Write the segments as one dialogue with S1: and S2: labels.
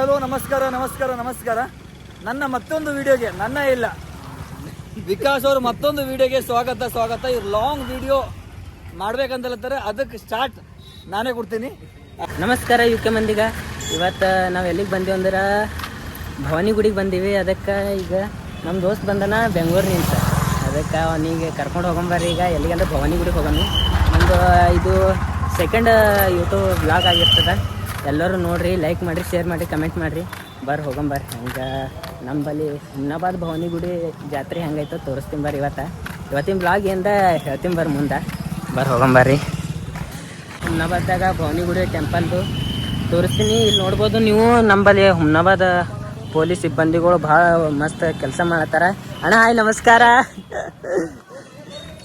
S1: Hello ನಮಸ್ಕಾರ ನಮಸ್ಕಾರ ನಮಸ್ಕಾರ. ನನ್ನ ಮತ್ತೊಂದು ವಿಡಿಯೋಗೆ, ನನ್ನ ಇಲ್ಲ. ವಿಕಾಸ್ ಅವರು ಮತ್ತೊಂದು ವಿಡಿಯೋಗೆ ಸ್ವಾಗತ ಸ್ವಾಗತ. ಇವ್ರು ಲಾಂಗ್ ವಿಡಿಯೋ ಮಾಡ್ಬೇಕಂತ ಅದಕ್ಕೆ ಸ್ಟಾರ್ಟ್ ನಾನೇ ಕೊಡ್ತೀನಿ.
S2: ನಮಸ್ಕಾರ, ಯು ಕೆ ಮಂದಿಗ. ಇವತ್ತು ನಾವು ಎಲ್ಲಿಗೆ ಬಂದೀವಿ ಅಂದ್ರೆ ಭವಾನಿ ಗುಡಿಗೆ ಬಂದೀವಿ. ಅದಕ್ಕೆ ಈಗ ನಮ್ಮ ದೋಸ್ತ್ ಬಂದನ ಬೆಂಗಳೂರಿನಿಂದ ಅದಕ್ಕೆ ಅವನಿಗೆ ಕರ್ಕೊಂಡು ಹೋಗೊಂಬರ್ರಿ ಈಗ ಎಲ್ಲಿಗಂದ್ರೆ ಭವಾನಿ ಗುಡಿಗೆ ಹೋಗೋಣ ನಮ್ಮದು ಇದು ಸೆಕೆಂಡ್ ಯೂಟ್ಯೂಬ್ ಬ್ಲಾಗ್ ಆಗಿರ್ತದೆ. ಎಲ್ಲರೂ ನೋಡ್ರಿ ಲೈಕ್ ಮಾಡಿರಿ ಶೇರ್ ಮಾಡಿ ಕಮೆಂಟ್ ಮಾಡಿರಿ. ಬರ್ರಿ ಹೋಗಂಬರ್ರಿ ಹಂಗೆ ನಂಬಲ್ಲಿ ಹುಮ್ನಾಬಾದ್ ಭವಾನಿ ಗುಡಿ ಜಾತ್ರೆ ಹೆಂಗೈತೋ ತೋರಿಸ್ತೀನಿ ಬರ್ರಿ ಇವತ್ತು. ಇವತ್ತಿನ ಬ್ಲಾಗ್ ಏನ್ದ ಹೇಳ್ತೀನಿ ಬರ್ರಿ ಮುಂದೆ. ಬರ್ರಿ ಹೋಗೊಂಬರ್ರಿ ಹುಮ್ನಾಬಾದ್ದಾಗ ಭವಾನಿಗುಡಿ ಟೆಂಪಲ್ದು ತೋರಿಸ್ತೀನಿ. ಇಲ್ಲಿ ನೋಡ್ಬೋದು ನೀವು ನಂಬಲ್ಲಿ ಹುಮ್ನಾಬಾದ ಪೊಲೀಸ್ ಸಿಬ್ಬಂದಿಗಳು ಭಾಳ ಮಸ್ತ್ ಕೆಲಸ ಮಾಡತ್ತಾರ. ಅಣ್ಣ, ಹಾಯ್, ನಮಸ್ಕಾರ.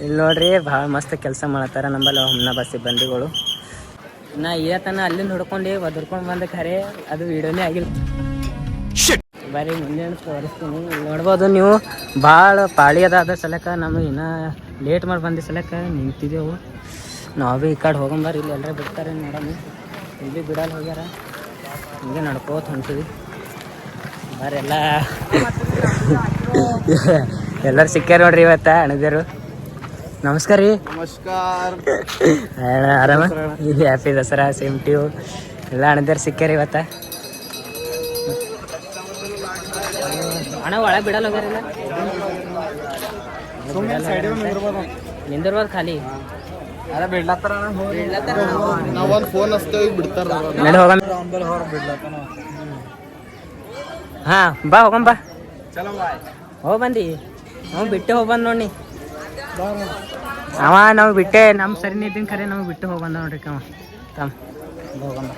S2: ಇಲ್ಲಿ ನೋಡ್ರಿ, ಭಾಳ ಮಸ್ತ್ ಕೆಲಸ ಮಾಡತ್ತಾರ ನಂಬಲ್ಲಿ ಹುಮ್ನಾಬಾದ್ ಸಿಬ್ಬಂದಿಗಳು. ನಾ ಇವತ್ತನ ಅಲ್ಲಿಂದ ಹುಡ್ಕೊಂಡು ಒದರ್ಕೊಂಡು ಬಂದ ಖರೆ ಅದು ವಿಡಿಯೋನೇ ಆಗಿಲ್ಲ. ಬರೀ ಮುಂದೆ ತೋರಿಸ್ತೀನಿ. ನೋಡ್ಬೋದು ನೀವು ಭಾಳ ಪಾಳಿ ಅದಾದ ಸಲಕ ನಮಗೆ ಇನ್ನೂ ಲೇಟ್ ಮಾಡಿ ಬಂದ ಸಲಕ ನಿಂತಿದ್ದೆವು ನಾವು ಭೀ ಈ ಕಡೆ ಹೋಗಂಬಾರ ಇಲ್ಲಿ ಎಲ್ಲರೂ ಬಿಡ್ತಾರೆ ನೋಡಮ್ಮ ಇಲ್ಲಿ ಬಿಡಲ್ಲ ಹೋಗ್ಯಾರ. ಹಿಂಗೆ ನಡ್ಕೋತ ಹೊಂಟಿವಿ. ಎಲ್ಲ. ಎಲ್ಲರೂ ಸಿಕ್ಕ್ಯಾರ ನೋಡ್ರಿ ಇವತ್ತ ಅಣದಿರು ನಮಸ್ಕಾರ ರೀ.
S1: ನಮಸ್ಕಾರ.
S2: ಆರಾಮ? ಇದು ಹ್ಯಾಪಿ ದಸರಾ ಸೇಮ್ ಟ್ಯೂ ಎಲ್ಲ ಅಣದಿರು ಸಿಕ್ಕ್ಯಾರ ಇವತ್ತ? ಅಣ್ಣ ಒಳಗೆ ಬಿಡಲ್ಲ ಹೋಗ್ಯಾರಿಲ್ಲ ನಿಂದಿರ್ಬೋದು. ಖಾಲಿ.
S3: ಫೋನ್ ಹಚ್ತೇವೆ ಬಿಡ್ತಾರ
S2: ಹಾ ಬಾ ಹೋಗಂ ಬಾ. ಹೋಗ್ ಬಂದಿ. ಹ್ಞೂ ಬಿಟ್ಟೆ ಹೋಗ್ಬಂದ್ ನೋಡಿ ಅವ ನಾವು ಬಿಟ್ಟೆ ನಮ್ಮ ಸರಿ ನಿಂತಿನ ಕರೆ ನಮ್ಗೆ ಬಿಟ್ಟು ಹೋಗಂದ ನೋಡ್ರಿ ಅವ ತಮ್ಮ ಹೋಗಂದ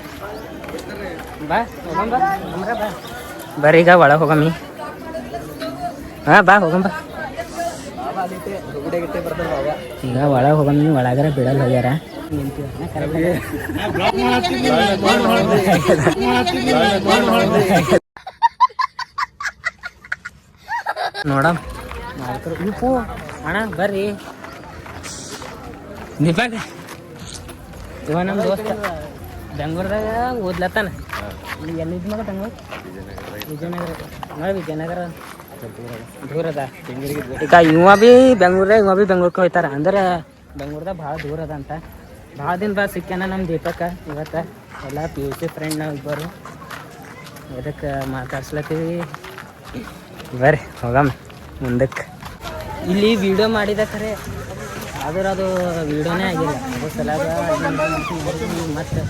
S2: ಬರ್ರಿ ಈಗ ಒಳಗೆ ಹೋಗಮ್ಮಿ ಹಾ, ಬಾ ಹೋಗಂಬ ಈಗ ಒಳಗೆ ಹೋಗಮ್ಮಿ ಒಳಗರ ಬಿಡಲ್ಲ ಹೋಗ್ಯಾರ. ನೋಡಮ್. ಅಣ್ಣ, ಬರ್ರಿ. ನಿಪಾಗ ಇವ ನಮ್ಮ ದೋಸ್ತ. ಬೆಂಗ್ಳೂರ್ದಾಗ ಓದ್ಲತ್ತಾನ. ಎಲ್ಲಿ ಎಲ್ಲಿದ್ ಮಗ ಬೆಂಗ್ಳೂರು? ವಿಜಯನಗರ. ನೋಡಿ ವಿಜಯನಗರ. ದೂರದ ಈಗ ಇವ ಬಿ ಬೆಂಗ್ಳೂರ್ದಾಗ, ಇವ ಬಿ ಬೆಂಗ್ಳೂರ್ಗೆ ಹೋಯ್ತಾರ ಅಂದ್ರೆ ಬೆಂಗ್ಳೂರ್ದಾಗ ಭಾಳ ದೂರ ಅದ ಅಂತ. ಭಾಳ ದಿನ ಬಾ ಸಿಕ್ಕ್ಯಾನ ನಮ್ಮ ದೀಪಕ್ಕ ಇವತ್ತು. ಎಲ್ಲ ಪಿ ಯು ಸಿ ಫ್ರೆಂಡ್ ನಾವು ಇಬ್ಬರು. ಇದಕ್ಕೆ ಮಾತಾಡ್ಸ್ಲತ್ತೀವಿ? ಬರ್ರಿ ಹೋಗಮ್ಮ ಮುಂದಕ್ಕೆ ಇಲ್ಲಿ ವಿಡಿಯೋ ಮಾಡಿದ ಖರೆ ಆದ್ರೆ ಅದು ವಿಡಿಯೋನೇ ಆಗಿಲ್ಲ. ಅದು ಸಲಾಗ ಮತ್ತೆ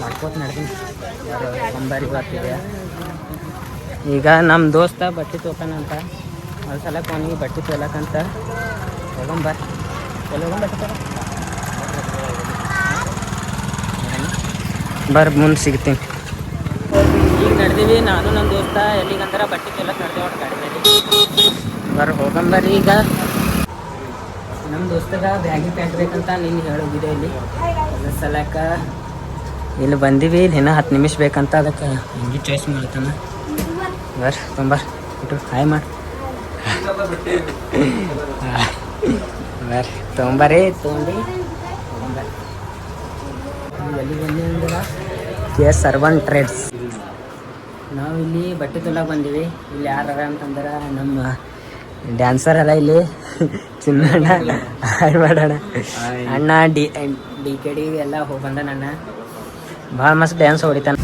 S2: ಮಾಡ್ಕೋತ ನಡ್ದೀನಿ. ಅಂಬಾರಿ ಬರ್ತಿದೆ ಈಗ ನಮ್ಮ ದೋಸ್ತ ಬಟ್ಟೆ ತೊಗೊತಾನಂತ ಅದ್ರ ಸಲಕ ಅವನಿಗೆ ಬಟ್ಟೆ ತೊಗೊಳಕಂತ ತಗೊಂಬರ್ ಬರ್ರಿ ಮುಂದೆ ಸಿಗ್ತೀನಿ. ಈಗ ನಡ್ದೀವಿ. ನಾನು ನಮ್ಮ ದೋಸ್ತ ಎಲ್ಲಿಗಂತಾರ ಬಟ್ಟೆ ತೊಗೊಳಕ್ ನಡೆದೇವ ಗಾಡಿ ಬರ್ರಿ ಹೋಗಂಬರ್ರಿ ಈಗ. ನಮ್ಮ ದೋಸ್ತಗ ಬ್ಯಾಗಿ ಪ್ಯಾಂಟ್ ಬೇಕಂತ ನೀನು ಹೇಳೋಗಿದೆ ಇಲ್ಲಿ. ಅದ್ರ ಸಲಕ ಇಲ್ಲಿ ಬಂದೀವಿ, ಇಲ್ಲಿ ಇನ್ನೂ ಹತ್ತು ನಿಮಿಷ ಬೇಕಂತ ಅದಕ್ಕೆ ಹಿಂಗೆ ಚಾಯ್ಸ್ ಮಾಡ್ತಾನ. ಬರ್ರಿ ತುಂಬರ್ ಇಟ್ಟು ಹಾಯ್ ಮಾಡಿ. ಬರ್ರಿ ತೊಗೊಂಬರ್ರಿ ತೊಗೊಂಡು ಕೆ ಎಸ್ ಸರ್ವನ್ ಟ್ರೇಡ್ಸ್. ನಾವು ಇಲ್ಲಿ ಬಟ್ಟೆ ತೊಲಾಗ ಬಂದೀವಿ. ಇಲ್ಲಿ ಯಾರ ಅಂತಂದ್ರೆ ನಮ್ಮ ಡ್ಯಾನ್ಸರ್ ಅಲ್ಲ ಇಲ್ಲಿ. ಚಿನ್ನಣ್ಣ ಹಾಯ್ ಮಾಡೋಣ ಅಣ್ಣ ಡಿ ಡಿ ಕೆ ಡಿ ಎಲ್ಲ ಹೋಗಿ ಬಂದ ಅಣ್ಣ. ಭಾಳ ಮಸ್ತ್ ಡ್ಯಾನ್ಸ್ ಹೊಡಿತಾನ.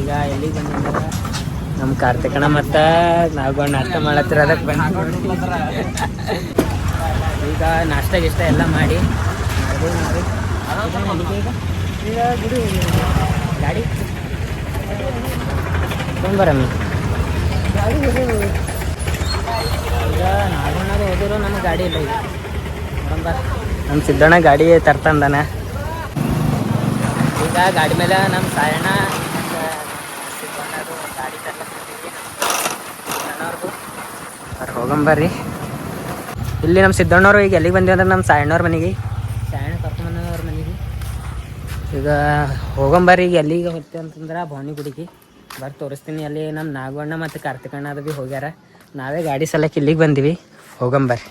S2: ಈಗ ಎಲ್ಲಿಗೆ ಬಂದ ನಮ್ಮ ಕಾರ್ತಿಕಣ್ಣ ಮತ್ತು ನಾಗಣ್ಣ ನಾಷ್ಟ ಮಾಡತ್ತಿರ ಅದಕ್ಕೆ ಬಂದು ಈಗ ನಾಷ್ಟ ಗಿಷ್ಟ ಎಲ್ಲ ಮಾಡಿ. ಗುಡಿ. ತೊಗೊಂಬರಮ್ಮ ಈಗ ನಾಗಣ್ಣದು ಹೋದ್ರು ನಮ್ಗೆ ಗಾಡಿ ಇಲ್ಲ ಈಗ. ನೋಡಂಬ ನಮ್ಮ ಸಿದ್ದಣ್ಣ ಗಾಡಿ ತರ್ತಂದಾನ ಈಗ ಗಾಡಿ ಮೇಲೆ ನಮ್ಮ ಸಾಯಣ್ಣ ಸಿದ್ದಣ್ಣದು ಗಾಡಿ ಅವ್ರು ಹೋಗಂಬರ್ರಿ ಇಲ್ಲಿ ನಮ್ಮ ಸಿದ್ದಣ್ಣವ್ರು ಈಗ ಎಲ್ಲಿಗೆ ಬಂದಿವಿ ಅಂದ್ರೆ ನಮ್ಮ ಸಾಯಣ್ಣವ್ರ ಮನೆಗೆ. ಸಾಯಣ್ಣ ಕರ್ಕೊಂಬಂದವ್ರ ಮನೆಗೆ. ಈಗ ಹೋಗಂಬರ್ರಿ ಈಗ ಎಲ್ಲಿಗೆ ಹೋಗ್ತೀವಿ ಅಂತಂದ್ರೆ ಭವಾನಿ ಗುಡಿಗೆ ಬರ್ ತೋರಿಸ್ತೀನಿ. ಅಲ್ಲಿ ನಮ್ಮ ನಾಗವಣ್ಣ ಮತ್ತು ಕಾರ್ತಿಕಣ್ಣ ಅದು ಭೀ ಹೋಗ್ಯಾರ. ನಾವೇ ಗಾಡಿ ಸಲಕ್ಕೆ ಇಲ್ಲಿಗೆ ಬಂದೀವಿ. ಹೋಗಂಬರ್ರಿ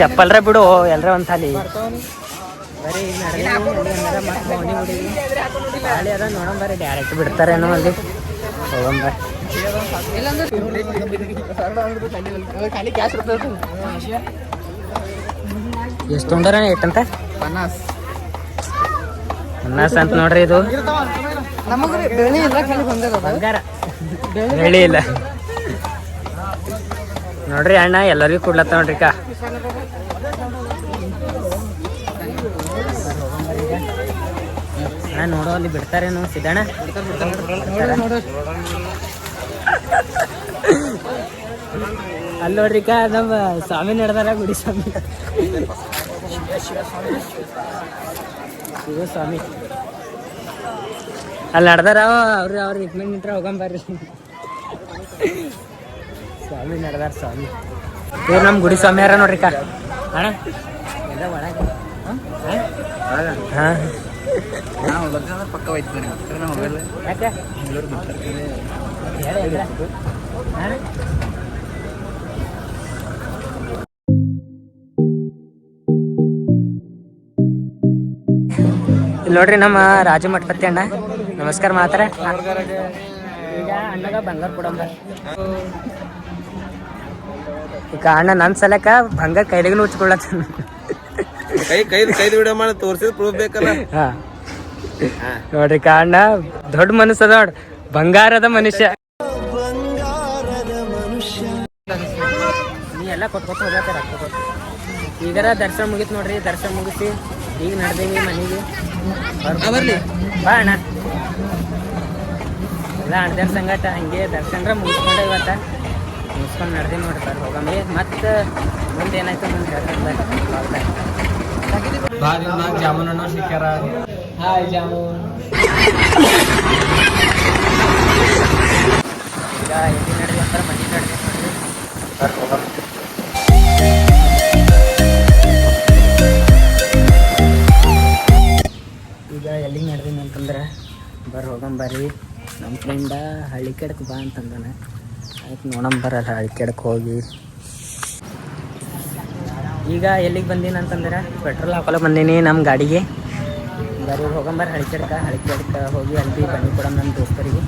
S2: ಚಪ್ಪಲ್ರ ಬಿಡು ಎಲ್ಲರ ಒಂದು ಥಾಲಿ. ನೋಡಂಬರ್ರಿ ಡೈರೆಕ್ಟ್ ಬಿಡ್ತಾರೇನೋ ಅಲ್ಲಿ ಹೋಗಂಬ
S3: ಖಾಲಿ ಕ್ಯಾಶ್ ಇರ್ತದೆ
S2: ಎಷ್ಟು ತೊಗೊಂಡಾರ ಎಷ್ಟಂತ
S3: ಪನ್ನಾಸ್
S2: ಅಂತ ನೋಡ್ರಿ ಇದು.
S3: ನಮಗೆ ಬೆಳೆ ಇಲ್ಲ ಖಾಲಿ ಬಂದಿರೋದು.
S2: ಬಂಗಾರ. ಬೆಳಿ ಇಲ್ಲ. ನೋಡ್ರಿ ಅಣ್ಣ ಎಲ್ಲರಿಗೂ ಕೊಡ್ಲತ್ತ ನೋಡ್ರಿ ಕಾ. ಅಣ್ಣ ನೋಡೋ ಅಲ್ಲಿ ಬಿಡ್ತಾರೇನು ಸಿದ್ದಣ್ಣ. ಅಲ್ಲಿ ನೋಡ್ರಿ ಕಾ ನಮ್ಮ ಸ್ವಾಮಿ ನಡೆದಾರ ಗುಡಿ ಸ್ವಾಮಿ. ಶಿವ ಸ್ವಾಮಿ. ಅಲ್ಲಿ ನಡ್ದಾರ, ಅವ್ರಿ ಅವ್ರ ನಿಂತ್ಮೇಲೆ ನಿಂತ್ರ ಹೋಗಂಬರ್ರಿ ಸ್ವಾಮಿ ನಡ್ದಾರ ಸ್ವಾಮಿ. ಇವ್ರು ನಮ್ಮ ಗುಡಿ ಸ್ವಾಮಿ ಯಾರ ನೋಡ್ರಿ ಕಾ ಅಣ್ಣ? ಹಾಂ?
S3: ಪಕ್ಕ ಹೋಯ್ತು
S2: ನೋಡ್ರಿ ನಮ್ಮ ರಾಜು ಮಠಪತಿ ಅಣ್ಣ. ನಮಸ್ಕಾರ ಮಾತ್ರ ಈಗ ಅಣ್ಣಗ ಬಂಗಾರ ಕೊಡಂಬ ಈಗ ಅಣ್ಣ ನನ್ನ ಸಲಕ ಬಂಗಾರ ಕೈಲಿಗೂ ಉಚ್ಕೊಳ್ಳತ್ತ
S3: ಕೈ ಕೈ ಕೈದು ವಿಡಿಯೋ ಮಾಡಿ ತೋರಿಸಿದ ಪ್ರೂಫ್ ಬೇಕಲ್ಲ?
S2: ಹಾ. ನೋಡ್ರಿ ಕಾಣ್ಣ ದೊಡ್ಡ ಮನುಷ್ಯ ಅದ ನೋಡ್. ಬಂಗಾರದ ಮನುಷ್ಯ. ನೀ ಎಲ್ಲ ಕೊಟ್ಕೊತ ಕೊಟ್ಟು ಈಗರ ದರ್ಶನ ಮುಗೀತು ನೋಡ್ರಿ ದರ್ಶನ ಮುಗಿಸಿ ಈಗ ನಡ್ದೀವಿ ಮನೆಗೆ. ಬರ್ಲಿ. ಬಾ ಅಣ್ಣ. ಎಲ್ಲ ಅಣ್ಣದ್ರ ಸಂಗಟ ಹಂಗೆ ದರ್ಶನ ಮುಗಿಸ್ಕೊಂಡೆ ಇವತ್ತ. ಮುಗಿಸ್ಕೊಂಡು ನಡೆದೇ ನೋಡ್ರಿ ಸರ್ ಹೋಗಮ್ಮಿ ಮತ್ತೆ ಮುಂದೆ ಏನಾಯ್ತು ಮುಂದೆ ಹೇಳ್ತಾರೆ
S3: ಜಾಮೂನ್ ಅಣ್ಣ ಸಿಕ್ಕ್ಯಾರ?
S2: ಹಾಯ್ ಜಾಮೂನ್. ಈಗ ಎಲ್ಲಿ ನಡೆದಿ ಅಂತಾರೆ ಮನೆ ನಡೆದಿ ನೋಡ್ರಿ ಈಗ ಬರ್ರಿ ಹೋಗಂ ಬರ್ರಿ. ನಮ್ಮ ಫ್ರೆಂಡ ಹಳ್ಳಿ ಕೆಡಕ್ಕೆ ಬಾ ಅಂತಂದಾನೆ. ಆಯ್ತು ನೋಡಮ್ ಬರಲ್ಲ ಹಳ್ಳಿ ಕೆಡಕ್ಕೆ ಹೋಗಿ. ಈಗ ಎಲ್ಲಿಗೆ ಬಂದೀನಿ ಅಂತಂದ್ರೆ ಪೆಟ್ರೋಲ್ ಹಾಕೊಲ್ಲ ಬಂದೀನಿ ನಮ್ಮ ಗಾಡಿಗೆ. ಬರೀ ಹೋಗಂಬರ್ರಿ ಹಳ್ಳಿ ಕೆಡಕ್ಕೆ ಹಳ್ಳಿ ಕೆಡಕ್ಕೆ ಹೋಗಿ ಅಲ್ಲಿ ಬಿ ಬನ್ನಿ ಕೊಡಮ್ ನಮ್ಮ ದೋಸ್ತರಿಗೆ.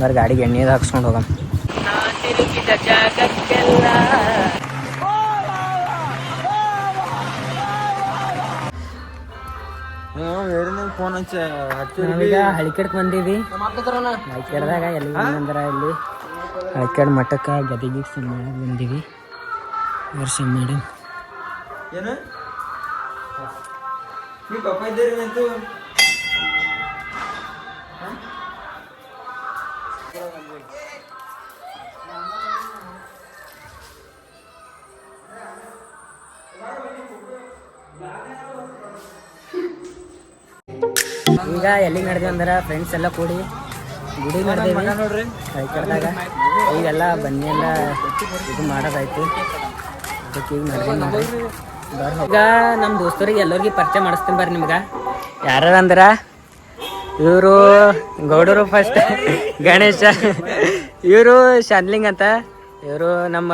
S2: ಬರ್ರಿ, ಗಾಡಿಗೆ ಎಣ್ಣೆ ಹಾಕ್ಸ್ಕೊಂಡು ಹೋಗಮ್.
S3: ಫೋನ್ ಹಚ್ಚ
S2: ನಾವೀಗ ಹಳಿಕೆಡ್ಕ್ ಬಂದೀವಿ. ಹಳಿಕೆಡ್ದಾಗ ಎಲ್ಲಿ ಬಂದ್ರ ಇಲ್ಲಿ ಹಳಿಕೆಡ್ ಮಠಕ್ಕೆ ಗದಿಗೆ ಮಾಡಕ್ ಬಂದೀವಿ. ವರ್ಷ ಮಾಡಿ.
S3: ಏನು? ನೀವು ಪಪ್ಪ ಇದ್ದೀರಿ
S2: ಈಗ ಎಲ್ಲಿ ನಡೆದ್ವಿ ಅಂದ್ರೆ ಫ್ರೆಂಡ್ಸ್ ಎಲ್ಲ ಕೂಡಿ ಗುಡಿ ನಡೆದೇವಿ.
S3: ನೋಡ್ರಿ
S2: ಹಳಿಕೆಡ್ದಾಗ ಈಗೆಲ್ಲ ಬನ್ನಿ ಎಲ್ಲ ಇದು ಮಾಡೋದಾಯ್ತು. ಅದಕ್ಕೆ ಈಗ ನಡೆದಿ ನೋಡಿ ಈಗ ನಮ್ಮ ದೋಸ್ತರಿಗೆ ಎಲ್ಲರಿಗೆ ಪರಿಚಯ ಮಾಡಿಸ್ತೀನಿ ಬರ್ರಿ ನಿಮ್ಗೆ. ಯಾರು ಅಂದ್ರ? ಇವರು ಗೌಡರು ಫಸ್ಟ್ ಗಣೇಶ. ಇವರು ಶಾಂತ್ಲಿಂಗ್ ಅಂತ. ಇವರು ನಮ್ಮ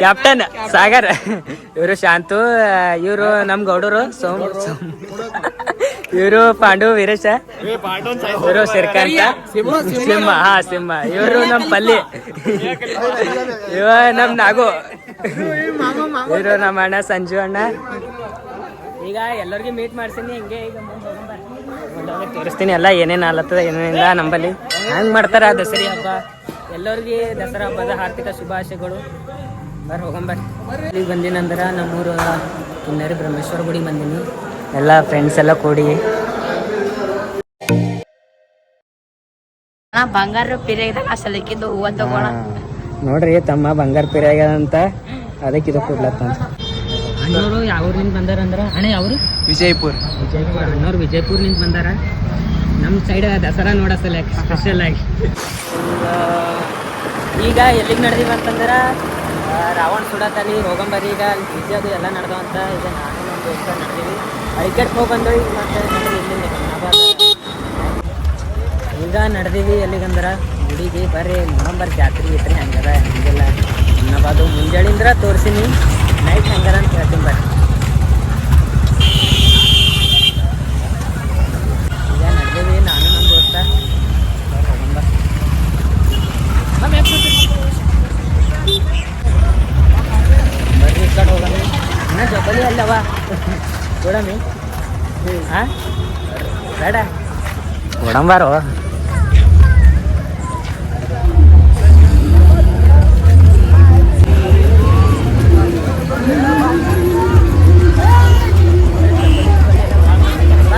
S2: ಕ್ಯಾಪ್ಟನ್ ಸಾಗರ್. ಇವರು ಶಾಂತು, ಇವರು ನಮ್ಮ ಗೌಡರು ಸೋಮ್ ಸೋಮ್ ಇವರು ಪಾಂಡು ವೀರೇಶ. ಇವರು ಶ್ರೀಕಾಂತ. ಸಿಂಹ ಹಾ ಸಿಂಹ. ಇವರು ನಮ್ಮ ಪಲ್ಲಿ. ಇವ ನಮ್ಮ ನಾಗು. ಇವರು ನಮ್ಮ ಅಣ್ಣ ಸಂಜು ಅಣ್ಣ. ಈಗ ಎಲ್ಲರಿಗೂ ಮೀಟ್ ಮಾಡ್ತೀನಿ ಹಿಂಗೆ ಈಗ ತೋರಿಸ್ತೀನಿ ಎಲ್ಲ ಏನೇನು ಆಲತ್ತದ ಏನೇನಿಲ್ಲ ನಂಬಲ್ಲಿ ಹಂಗ್ ಮಾಡ್ತಾರ ದಸರಿ ಹಬ್ಬ? ಎಲ್ಲರಿಗೆ ದಸರಾ ಹಬ್ಬದ ಆರ್ಥಿಕ ಶುಭಾಶಯಗಳು. ಬರ್ ಹೋಗಂಬರ್ರಿ ಇಲ್ಲಿಗೆ ಬಂದಿನಂದ್ರೆ ನಮ್ಮೂರು ಕಿನ್ನರಿ ಬ್ರಹ್ಮೇಶ್ವರ ಗುಡಿ ಬಂದೀನಿ. ಎಲ್ಲ ಫ್ರೆಂಡ್ಸ್ ಎಲ್ಲ ಕೂಡಿ.
S4: ಬಂಗಾರ ಪಿರಿಯಾಗ ಸಲಕಿದ್ದು ಹೂವ ತಗೋಣ.
S2: ನೋಡ್ರಿ ತಮ್ಮ ಬಂಗಾರ ಪಿರಿಯಾಗ ಅಂತ. ಅದಕ್ಕೆ ಇದು ಕೊಡ್ಲತ್ತ ಅಣ್ಣವರು ಯಾವ ಊರ್ಲಿಂದ ಬಂದಾರ ಅಂದ್ರೆ? ಅಣ್ಣ ಯಾವ್ರು
S3: ವಿಜಯಪುರ.
S2: ವಿಜಯಪುರ. ಅಣ್ಣವ್ರು ವಿಜಯಪುರ್ನಿಂದ ಬಂದಾರ. ನಮ್ಮ ಸೈಡ್ ದಸರಾ ನೋಡಸಲ್ಲ ಸ್ಪೆಷಲ್ ಆಗಿ. ಈಗ ಎಲ್ಲಿಗೆ ನಡೆದೀವಿ ಅಂತಂದ್ರೆ ರಾವಣ ಸುಡತಲ್ಲಿ ಹೋಗಂಬರಿ ಈಗ ಅದು ಎಲ್ಲ ನಡೆದವಂತ ಈಗ ನಾನು ಹೋಗಿ ಈಗ ನಡೆದಿವಿ ಎಲ್ಲಿಗಂದ್ರ? ಗುಡಿಗೆ ಬರ್ರಿ, ನವಂಬರ್ ಜಾತ್ರೆ ಗೀತ್ರಿ ಹಂಗದ, ಹಂಗೆಲ್ಲ. ಹುಮ್ನಾಬಾದು ಮುಂಜಾಳಿಂದ್ರ ತೋರಿಸಿನಿ ನೈಟ್ ಹಂಗದ ಅಂತ ಹೇಳ್ತೀನಿ ಬರ್ರಿ. ಓಡಮಿ ಹಾಂ ಬೇಡ. ಗುಡಂಬಾರು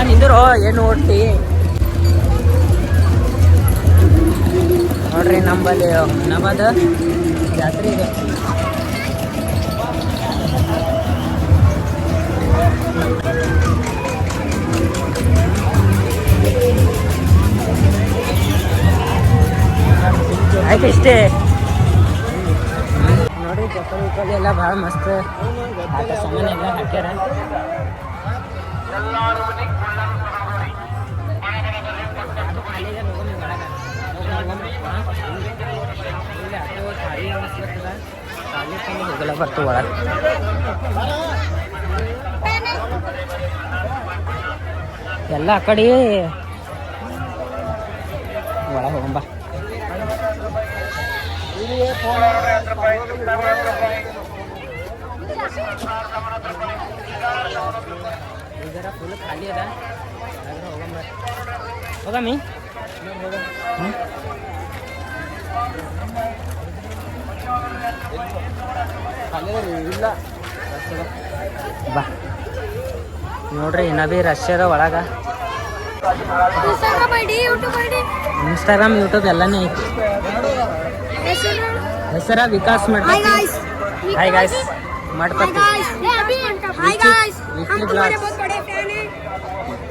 S2: ನಿಂದಿರೋ ಏನು ಒಟ್ಟಿ ನೋಡ್ರಿ ನಮ್ಮಲ್ಲಿ ನಮ್ಮದು. ಇಷ್ಟೇ. ನೋಡಿ ಚಪ್ಪಲಿ ಎಲ್ಲ ಭಾಳ ಮಸ್ತ್. ಆಟ ಸಾಮಾನು ಹಾಕ್ಯಾರ. ಹೋಗಲ್ಲ ಬರ್ತು ಎಲ್ಲ ಆ ಕಡೆ ಒಳಗೆ ಹೋಗಂಬ. ಫುಲ್ ಖಾಲಿ ಅದ ಆದ್ರೆ ಹೋಗಮ್ಮಿ
S1: ಇಲ್ಲ
S2: ಬಾ ನೋಡ್ರಿ ಇನ್ನ ಭೀ ರಶ್ ಅದ ಒಳಗ ಇನ್ಸ್ಟಾಗ್ರಾಮ್ ಯೂಟ್ಯೂಬ್ ಎಲ್ಲನೇ ಐತಿ. ಹೆಸರ ವಿಕಾಸ್ ಮಾಡ್ರಿ ಹಾಯ್ ಗಾಯ್ಸ್ ಮಾಡ್ಕೊತಿ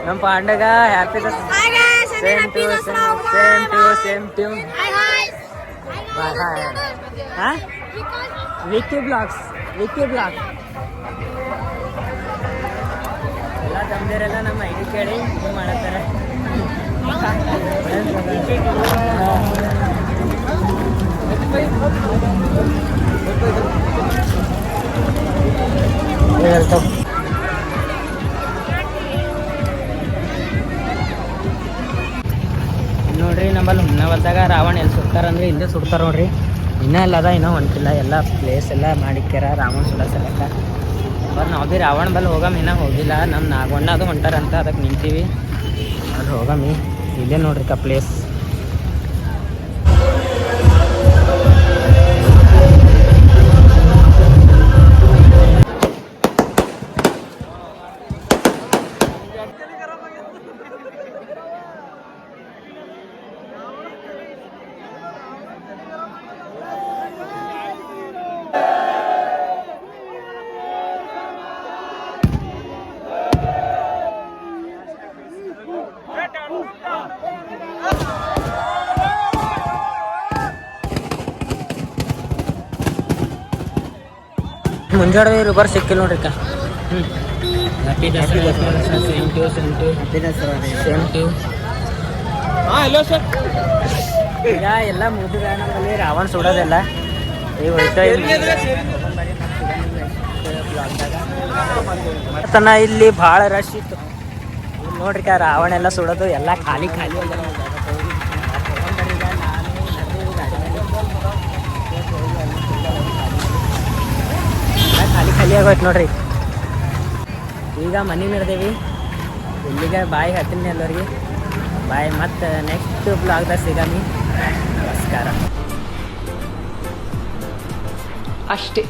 S2: ನಮ್ಮ ಪಾಂಡಗ happy same to same to same to bye hi ಹಾ ವಿಕ್ಕಿ ಬ್ಲಾಗ್ಸ್ ವಿಕ್ಕಿ ಬ್ಲಾಗ್ ಎಲ್ಲ ತಮ್ಮದಿರೆಲ್ಲ ನಮ್ಮ ಐಡಿ ಕೇಳಿ ಇದು ಮಾಡತ್ತಾರೆ. ನೋಡ್ರಿ ನಮ್ಮಲ್ಲಿ ಹುಣ್ಣವಲ್ದಾಗ ರಾವಣ ಎಲ್ಲಿ ಸುಡ್ತಾರ ಅಂದ್ರೆ ಇಲ್ಲೇ ಸುಡ್ತಾರ ನೋಡ್ರಿ. ಇನ್ನ ಎಲ್ಲ ಅದ, ಇನ್ನೂ ಹೊಂಟಿಲ್ಲ. ಎಲ್ಲ ಪ್ಲೇಸ್ ಎಲ್ಲ ಮಾಡಿಕ್ಯಾರ, ರಾವಣ ಸುಡ ಸಲಕ ಅವ್ರು ನಾವು ಭೀ ರಾವಣ ಬಲ್ಲಿ ಹೋಗಮ್, ಇನ್ನೂ ಹೋಗಿಲ್ಲ. ನಮ್ಮ ನಾಗವಣ್ಣ ಅದು ಹೊಂಟಾರಂತ ಅದಕ್ಕೆ ನಿಂತೀವಿ. ಅಲ್ಲಿ ಹೋಗಮ್ಮಿ ಇಲ್ಲೇ ನೋಡ್ರಿ ಕ ಪ್ಲೇಸ್ ಮುಂಜಾನೆ ರಿವರ್ ಸಿಕ್ಕಿಲ್ಲ ನೋಡ್ರಿ ಕಾ ಹ್ಞೂ happy Dasara same to same to same to ಈಗ ಎಲ್ಲ ಮುಗಿದ ನಮ್ಮಲ್ಲಿ ರಾವಣ ಸುಡೋದೆಲ್ಲ. ಈಗ ಹೋಯ್ತಾ ತನ ಇಲ್ಲಿ ಭಾಳ ರಶ್ ಇತ್ತು. ನೋಡ್ರಿ ಕ ರಾವಣ ಎಲ್ಲ ಸುಡೋದು ಎಲ್ಲ ಖಾಲಿ ಖಾಲಿ. ಆಗೋಯ್ತು ನೋಡ್ರಿ? ಈಗ ಮನೆ ನಡ್ದೇವಿ ಇಲ್ಲಿಗೆ ಬಾಯಿ ಹತ್ತೀನಿ ಎಲ್ಲರಿಗೆ. ಬಾಯಿ ಮತ್ತೆ ನೆಕ್ಸ್ಟ್ ಬ್ಲಾಗ್ದಾಗ ಸಿಗಾಮಿ ನಮಸ್ಕಾರ.
S5: ಅಷ್ಟೇ.